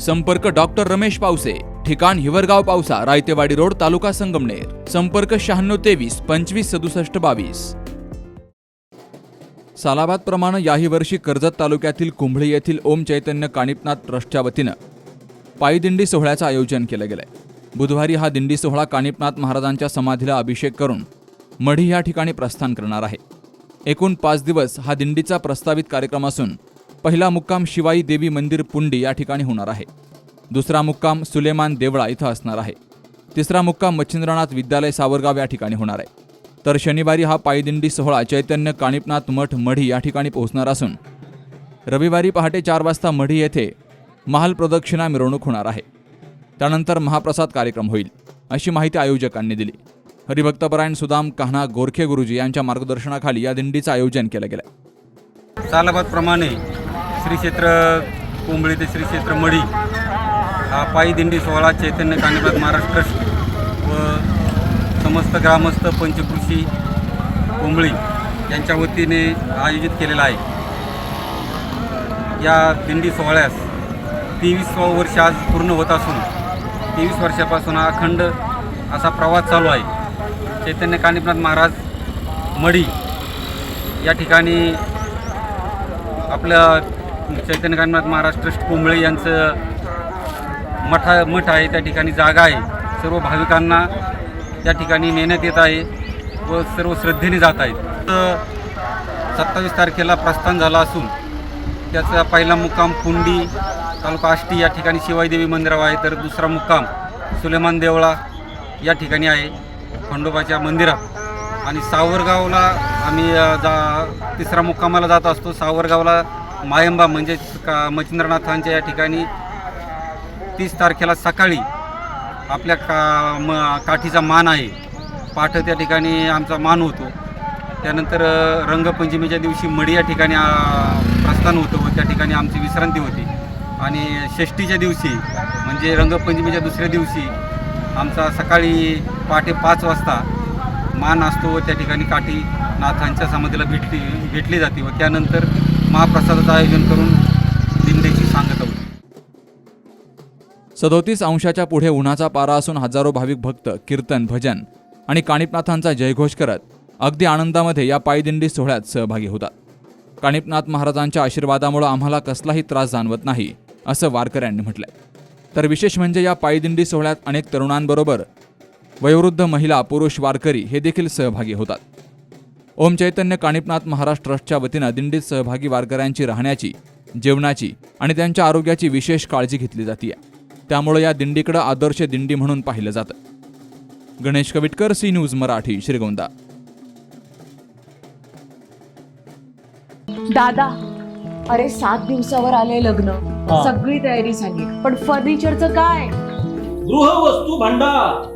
संपर्क डॉक्टर रमेश पावसे ठिकाण हिवरगाव पावसा रायतेवाडी रोड तालुका संगमनेर. संपर्क शहाण्णव तेवीस पंचवीस सदुसष्ट बावीस. सालाबाद प्रमाणे याही वर्षी कर्जत तालुक्यातील कुंभळी येथील ओम चैतन्य कानिपनाथ ट्रस्टच्या वतीनं पायदिंडी सोहळ्याचं आयोजन केलं गेलंय. बुधवारी हा दिंडी सोहळा कानिपनाथ महाराजांच्या समाधीला अभिषेक करून मढी या ठिकाणी प्रस्थान करणार आहे. एकूण पाच दिवस हा दिंडीचा प्रस्तावित कार्यक्रम असून पहिला मुक्काम शिवाई देवी मंदिर पुंडी या ठिकाणी होणार आहे. दुसरा मुक्काम सुलेमान देवळा इथं असणार आहे. तिसरा मुक्काम मच्छिंद्रनाथ विद्यालय सावरगाव या ठिकाणी होणार आहे. तर शनिवारी हा पायदिंडी सोहळा चैतन्य काणिपनाथ मठ मढी या ठिकाणी पोहोचणार असून रविवारी पहाटे चार वाजता मढी येथे महाल प्रदक्षिणा मिरवणूक होणार आहे. त्यानंतर महाप्रसाद कार्यक्रम होईल अशी माहिती आयोजकांनी दिली. हरिभक्तपरायण सुदाम कान्हा गोरखे गुरुजी यांच्या मार्गदर्शनाखाली या दिंडीचं आयोजन केलं गेलं सालाबादप्रमाणे श्री क्षेत्र कोंबळी ते श्री क्षेत्र मढी हा पायी दिंडी सोहळा चैतन्य कानिपात महाराष्ट्र ट्रस्ट व समस्त ग्रामस्थ पंचकृषी कोंबळी यांच्या वतीने आयोजित केलेला आहे. या दिंडी सोहळ्यास तेवीसवं वर्ष आज पूर्ण होत असून तेवीस वर्षापासून हा अखंड असा प्रवास चालू आहे. चैतन्य कानिपनाथ महाराज मढी या ठिकाणी आपलं चैतन्य कानिपनाथ महाराज ट्रस्ट कुंबळे यांचं मठा मठ आहे त्या ठिकाणी जागा आहे. सर्व भाविकांना त्या ठिकाणी नेण्यात येत आहे व सर्व श्रद्धेने जात आहेत. सत्तावीस तारखेला प्रस्थान झाला असून त्याचा पहिला मुक्काम कुंडी तालुका आष्टी या ठिकाणी शिवाईदेवी मंदिरावर आहे. तर दुसरा मुक्काम सुलेमान देवळा या ठिकाणी आहे खंडोबाच्या मंदिरात. आणि सावरगावला आम्ही जा तिसरा मुक्कामाला जात असतो. सावरगावला मायंबा म्हणजेच का मच्छिंद्रनाथांच्या या ठिकाणी तीस तारखेला सकाळी आपल्या का म काठीचा मान आहे. पाठ त्या ठिकाणी आमचा मान होतो. त्यानंतर रंगपंचमीच्या दिवशी मडी या ठिकाणी प्रस्थान होतं व त्या ठिकाणी आमची विश्रांती होती. आणि षष्टीच्या दिवशी म्हणजे रंगपंचमीच्या दुसऱ्या दिवशी आमचा सकाळी पहाटे पाच वाजता मान असतो व त्या ठिकाणी काठी नाथांच्या समाधीला भेटली भेटली जाते व त्यानंतर महाप्रसादाचं आयोजन करून दिंडीची सांगत होती. सदोतीस अंशाच्या पुढे उन्हाचा पारा असून हजारो भाविक भक्त कीर्तन भजन आणि काणिपनाथांचा जयघोष करत अगदी आनंदामध्ये या पायदिंडी सोहळ्यात सहभागी होतात. काणिपनाथ महाराजांच्या आशीर्वादामुळे आम्हाला कसलाही त्रास जाणवत नाही असं वारकऱ्यांनी म्हटलंय. तर विशेष म्हणजे या पायदिंडी सोहळ्यात अनेक तरुणांबरोबर वयोवृद्ध महिला पुरुष वारकरी हे देखील सहभागी होतात. ओम चैतन्य कानिपनाथ महाराज ट्रस्टच्या वतीनं दिंडीत सहभागी वारकऱ्यांची राहण्याची जेवणाची आणि त्यांच्या आरोग्याची विशेष काळजी घेतली जाते त्यामुळे या दिंडीकडे आदर्श दिंडी म्हणून पाहिलं जातं. Ganesh Kavitkar C news Marathi Shrigonda. दादा अरे सात दिवसावर आले लग्न. सगळी तयारी झाली. पण फर्निचरचं काय? गृहवस्तू भांडार.